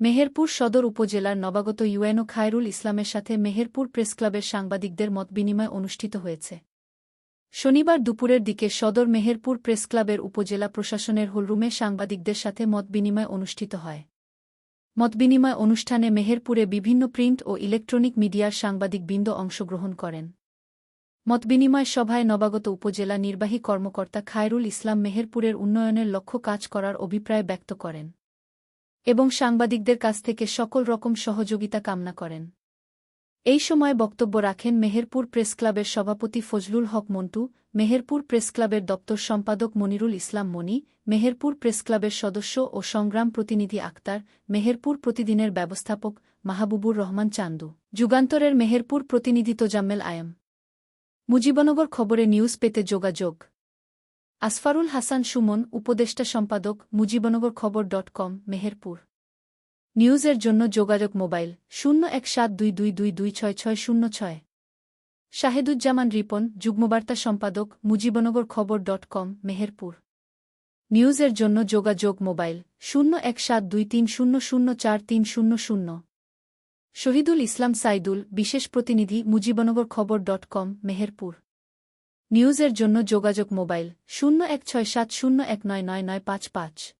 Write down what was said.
মেহেরপুর সদর উপজেলার নবাগত ইউএনও খায়রুল ইসলামের সাথে মেহেরপুর প্রেসক্লাবের সাংবাদিকদের মতবিনিময় অনুষ্ঠিত হয়েছে। শনিবার দুপুরের দিকে সদর মেহেরপুর প্রেসক্লাবের উপজেলা প্রশাসনের হলরুমে সাংবাদিকদের সাথে মতবিনিময় অনুষ্ঠিত হয়। মতবিনিময় অনুষ্ঠানে মেহেরপুরে বিভিন্ন প্রিন্ট ও ইলেকট্রনিক মিডিয়ার সাংবাদিকবৃন্দ অংশগ্রহণ করেন। মতবিনিময় সভায় নবাগত উপজেলা নির্বাহী কর্মকর্তা খায়রুল ইসলাম মেহেরপুরের উন্নয়নের লক্ষ্য কাজ করার অভিপ্রায় ব্যক্ত করেন। এবং সাংবাদিকদের কাছ থেকে সকল রকম সহযোগিতা কামনা করেন। এই সময় বক্তব্য রাখেন মেহেরপুর প্রেসক্লাবের সভাপতি ফজলুল হক মন্টু, মেহেরপুর প্রেসক্লাবের দপ্তর সম্পাদক মনিরুল ইসলাম মনি, মেহেরপুর প্রেসক্লাবের সদস্য ও সংগ্রাম প্রতিনিধি আক্তার, মেহেরপুর প্রতিদিনের ব্যবস্থাপক মাহবুবুর রহমান চান্দু। যুগান্তরের মেহেরপুর প্রতিনিধি তোজাম্মেল আয়াম। মুজিবনগর খবরে নিউজ পেতে যোগাযোগ। আসফারুল হাসান সুমন, উপদেষ্টা সম্পাদক, মুজিবনগর খবর ডট কম, মেহেরপুর। নিউজের জন্য যোগাযোগ মোবাইল, শূন্য এক সাত দুই দুই দুই দুই ছয় ছয় শূন্য ছয়। শাহেদুজ্জামান রিপন, যুগ্মবার্তা সম্পাদক, মুজিবনগর খবর ডট কম, মেহেরপুর। নিউজের জন্য যোগাযোগ মোবাইল, শূন্য এক সাত দুই তিন শূন্য শূন্য চার তিন শূন্য শূন্য। শহীদুল ইসলাম সাইদুল, বিশেষ প্রতিনিধি, মুজিবনগর খবর ডট কম, মেহেরপুর। নিউজের জন্য যোগাযোগ মোবাইল শূন্য এক ছয় সাত শূন্য এক নয় নয় নয় পাঁচ পাঁচ।